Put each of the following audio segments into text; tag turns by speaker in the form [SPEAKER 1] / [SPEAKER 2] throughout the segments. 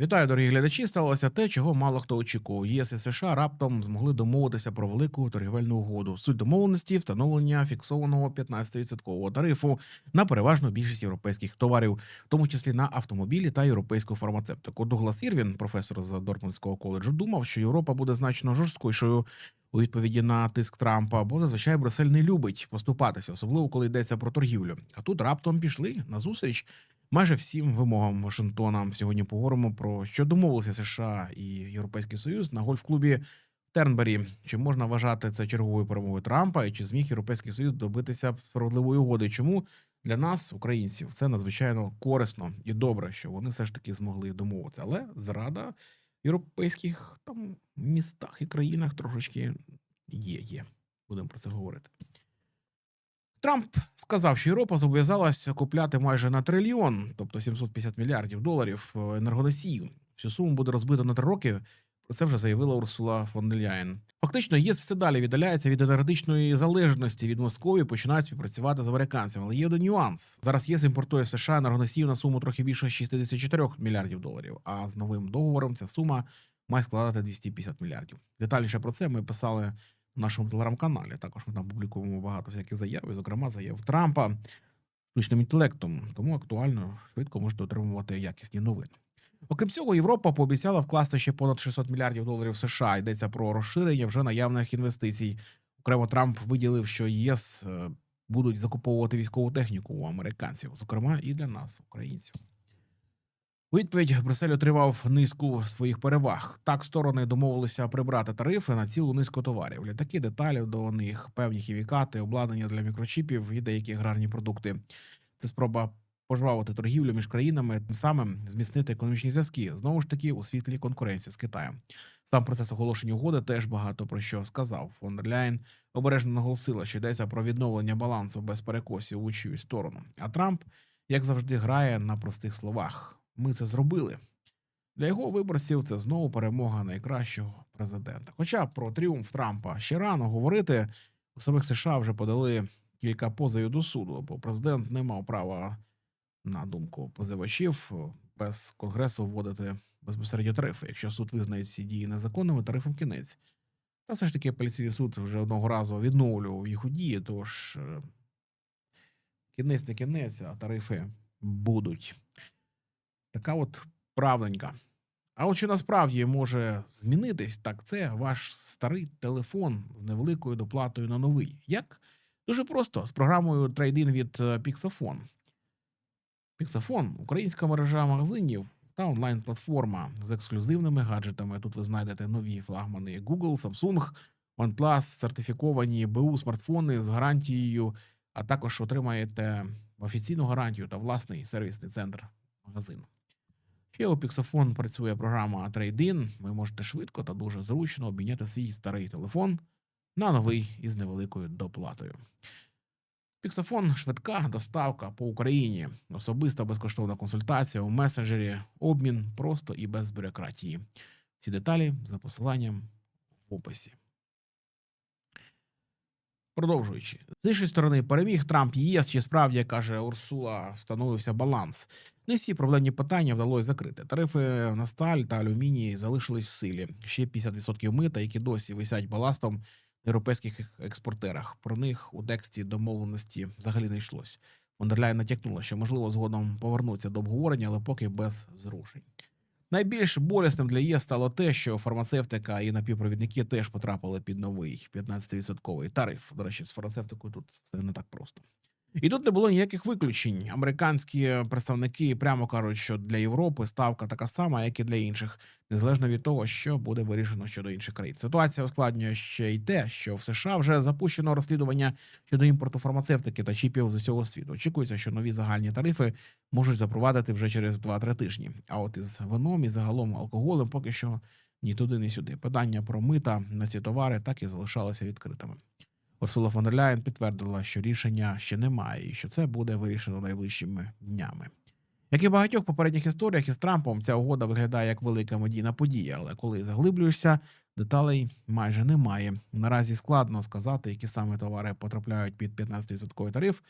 [SPEAKER 1] Вітаю, дорогі глядачі. Сталося те, чого мало хто очікував. ЄС і США раптом змогли домовитися про велику торгівельну угоду. Суть домовленості встановлення фіксованого 15% тарифу на переважну більшість європейських товарів, в тому числі на автомобілі та європейську фармацевтику. Дуглас Ірвін, професор з Дортмундського коледжу, думав, що Європа буде значно жорсткішою у відповіді на тиск Трампа, бо зазвичай Брюссель не любить поступатися, особливо коли йдеться про торгівлю. А тут раптом пішли на зустріч майже всім вимогам Вашингтона. Сьогодні поговоримо про що домовилися США і Європейський Союз на гольф-клубі Тернбері. Чи можна вважати це черговою перемогою Трампа, і чи зміг Європейський Союз добитися справедливої угоди? Чому для нас, українців, це надзвичайно корисно і добре, що вони все ж таки змогли домовитися. Але зрада в європейських там містах і країнах трошечки є. Є. Будемо про це говорити. Трамп сказав, що Європа зобов'язалась купляти майже на трильйон, тобто 750 мільярдів доларів е, енергоносіїв. Всю суму буде розбито на три роки. Про це вже заявила Урсула фон Ляєн. Фактично, ЄС все далі віддаляється від енергетичної залежності від Москви, і починають співпрацювати з американцями. Але є один нюанс. Зараз ЄС імпортує США енергоносіїв на суму трохи більше 64 мільярдів доларів. А з новим договором ця сума має складати 250 мільярдів. Детальніше про це ми писали нашому телеграм-каналі. Також ми там публікуємо багато всяких заяв, і, зокрема, заяв Трампа штучним інтелектом. Тому актуально швидко можете отримувати якісні новини. Окрім цього, Європа пообіцяла вкласти ще понад 600 мільярдів доларів США. Йдеться про розширення вже наявних інвестицій. Окремо Трамп виділив, що ЄС е, будуть закуповувати військову техніку у американців, зокрема і для нас, українців. Відповідь Брюссель отримав низку своїх переваг. Так сторони домовилися прибрати тарифи на цілу низку товарів. Літаки, деталі до них, певні хімікати, обладнання для мікрочіпів і деякі аграрні продукти. Це спроба пожвавити торгівлю між країнами, тим самим зміцнити економічні зв'язки знову ж таки у світлі конкуренції з Китаєм. Сам процес оголошення угоди теж багато про що сказав. Фон дер Ляйн обережно наголосила, що йдеться про відновлення балансу без перекосів у чиюсь сторону. А Трамп, як завжди, грає на простих словах. Ми це зробили. Для його виборців це знову перемога найкращого президента. Хоча про тріумф Трампа ще рано говорити, у самих США вже подали кілька позовів до суду, бо президент не мав права, на думку позивачів, без конгресу вводити безпосередньо тарифи. Якщо суд визнає ці дії незаконними, тарифом кінець. Та все ж таки апеляційний суд вже одного разу відновлював їх у дії, тож е, кінець не кінець, а тарифи будуть. Така от правденька. А от що насправді може змінитись, так це ваш старий телефон з невеликою доплатою на новий. Як? Дуже просто з програмою трейдин від е, Pixafon. Pixafon – українська мережа магазинів та онлайн-платформа з ексклюзивними гаджетами. Тут ви знайдете нові флагмани Google, Samsung, OnePlus, сертифіковані БУ смартфони з гарантією, а також отримаєте офіційну гарантію та власний сервісний центр магазину. Ще у Pixafon працює програма Trade-in. Ви можете швидко та дуже зручно обміняти свій старий телефон на новий із невеликою доплатою. Pixafon – швидка доставка по Україні, особиста безкоштовна консультація у месенджері, обмін просто і без бюрократії. Всі деталі за посиланням в описі. Продовжуючи, з іншої сторони, переміг Трамп ЄС, чи справді каже Урсула, встановився баланс. Не всі проблемні питання вдалося закрити. Тарифи на сталь та алюміній залишились в силі. Ще 50% мита, які досі висять баластом на європейських експортерах. Про них у тексті домовленості взагалі не йшлось. Фондерляйн натякнула, що можливо згодом повернуться до обговорення, але поки без зрушень. Найбільш болісним для ЄС стало те, що фармацевтика і напівпровідники теж потрапили під новий 15% тариф. До речі, з фармацевтикою тут все не так просто. І тут не було ніяких виключень. Американські представники прямо кажуть, що для Європи ставка така сама, як і для інших, незалежно від того, що буде вирішено щодо інших країн. Ситуація ускладнює ще й те, що в США вже запущено розслідування щодо імпорту фармацевтики та чіпів з усього світу. Очікується, що нові загальні тарифи можуть запровадити вже через 2-3 тижні. А от із вином і загалом алкоголем поки що ні туди, ні сюди. Питання про мита на ці товари так і залишалося відкритими. Урсула фон дер підтвердила, що рішення ще немає, і що це буде вирішено найближчими днями. Як і в багатьох попередніх історіях із Трампом, ця угода виглядає як велика медійна подія, але коли заглиблюєшся, деталей майже немає. Наразі складно сказати, які саме товари потрапляють під 15% тариф,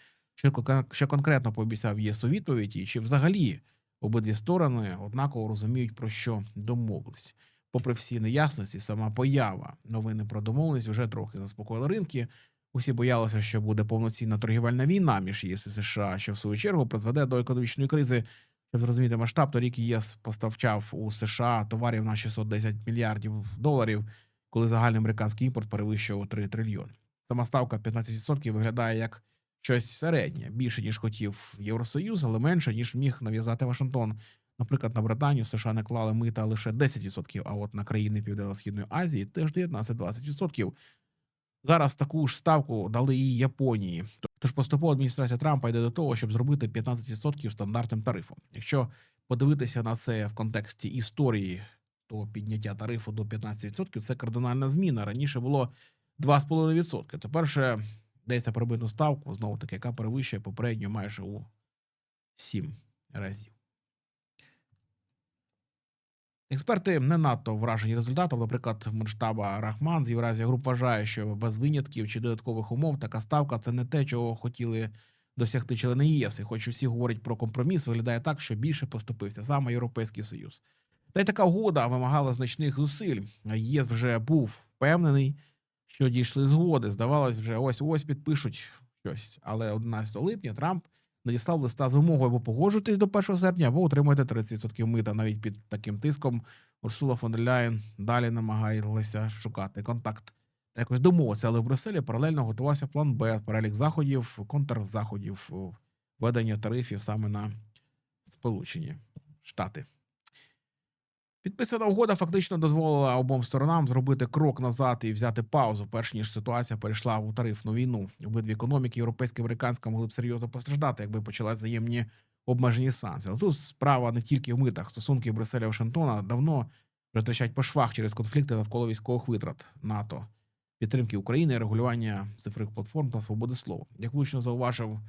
[SPEAKER 1] що конкретно пообіцяв ЄС у відповіді, чи взагалі Обидві сторони однаково розуміють, про що домовились. Попри всі неясності, сама поява новини про домовленість вже трохи заспокоїла ринки. Усі боялися, що буде повноцінна торгівельна війна між ЄС і США, що в свою чергу призведе до економічної кризи. Щоб зрозуміти масштаб, торік ЄС поставчав у США товарів на 610 мільярдів доларів, коли загальний американський імпорт перевищував 3 трильйони. Сама ставка 15% виглядає як щось середнє, більше ніж хотів Євросоюз, але менше ніж міг нав'язати Вашингтон. Наприклад, на Британію США не клали мита лише 10%, а от на країни Південно-Східної Азії теж 19-20%. Зараз таку ж ставку дали і Японії. Тож поступова адміністрація Трампа йде до того, щоб зробити 15% стандартним тарифом. Якщо подивитися на це в контексті історії, то підняття тарифу до 15% – це кардинальна зміна. Раніше було 2,5%. Тепер ще йдеться про ставку, знову таки, яка перевищує попередню майже у 7 разів. Експерти не надто вражені результатом. Наприклад, Менштаба Рахман з Євразія груп вважає, що без винятків чи додаткових умов така ставка це не те, чого хотіли досягти члени ЄС. І хоч усі говорять про компроміс, виглядає так, що більше поступився саме Європейський Союз. Та й така угода вимагала значних зусиль. ЄС вже був впевнений, що дійшли згоди. Здавалось, вже ось ось підпишуть щось. Але 11 липня Трамп надіслав листа з вимогою або погоджуйтесь до 1 серпня, або отримуєте 30% мита. Навіть під таким тиском Урсула фон Ляєн далі намагалася шукати контакт та якось домовитися. Але в Брюсселі паралельно готувався план Б, перелік заходів, контрзаходів, введення тарифів саме на Сполучені Штати. Підписана угода фактично дозволила обом сторонам зробити крок назад і взяти паузу, перш ніж ситуація перейшла у тарифну війну. Обидві економіки, європейська і американська, могли б серйозно постраждати, якби почалась взаємні обмежені санкції. Але тут справа не тільки в митах. Стосунки Брюсселя Вашингтона давно вже по швах через конфлікти навколо військових витрат НАТО, підтримки України, регулювання цифрових платформ та свободи слова. Як влучно зауважив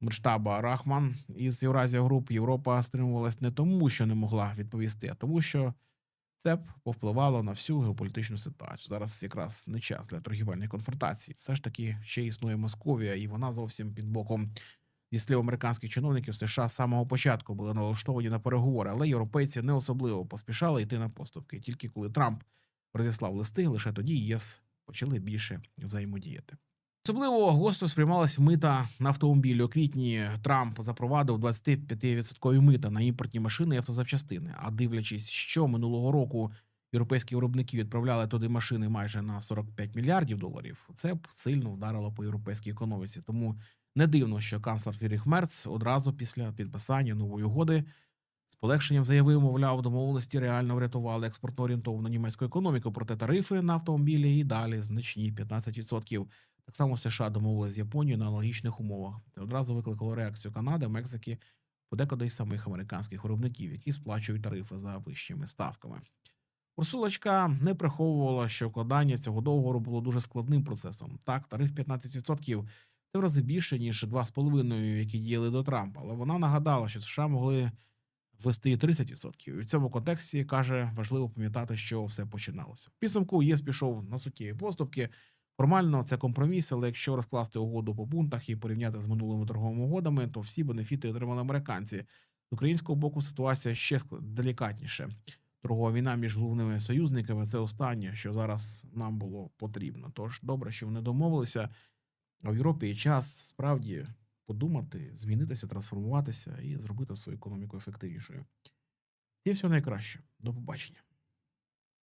[SPEAKER 1] Мерштаба Рахман із Євразія Груп, Європа стримувалась не тому, що не могла відповісти, а тому, що це б повпливало на всю геополітичну ситуацію. Зараз якраз не час для торгівельної конфронтації. Все ж таки ще існує Московія, і вона зовсім під боком. Зі слів американських чиновників США з самого початку були налаштовані на переговори, але європейці не особливо поспішали йти на поступки. Тільки коли Трамп розіслав листи, лише тоді ЄС почали більше взаємодіяти. Особливо гостро сприймалась мита на автомобілі. У квітні Трамп запровадив 25% мита на імпортні машини і автозапчастини. А дивлячись, що минулого року європейські виробники відправляли туди машини майже на 45 мільярдів доларів, це б сильно вдарило по європейській економіці. Тому не дивно, що канцлер Фіріх Мерц одразу після підписання нової угоди з полегшенням заявив, мовляв, домовленості реально врятували експортно орієнтовану німецьку економіку, проте тарифи на автомобілі і далі значні 15%. Так само США домовилися з Японією на аналогічних умовах. Це одразу викликало реакцію Канади, Мексики, подекуди й самих американських виробників, які сплачують тарифи за вищими ставками. Урсулочка не приховувала, що укладання цього договору було дуже складним процесом. Так, тариф 15% – це в рази більше ніж 2,5%, які діяли до Трампа. Але вона нагадала, що США могли ввести і 30%. І в цьому контексті каже, важливо пам'ятати, що все починалося. В підсумку ЄС пішов на суттєві поступки. Формально це компроміс, але якщо розкласти угоду по пунктах і порівняти з минулими торговими угодами, то всі бенефіти отримали американці. З українського боку ситуація ще делікатніше. Торгова війна між головними союзниками це останнє, що зараз нам було потрібно. Тож добре, що вони домовилися. А в Європі час справді подумати, змінитися, трансформуватися і зробити свою економіку ефективнішою. І всього найкраще. До побачення.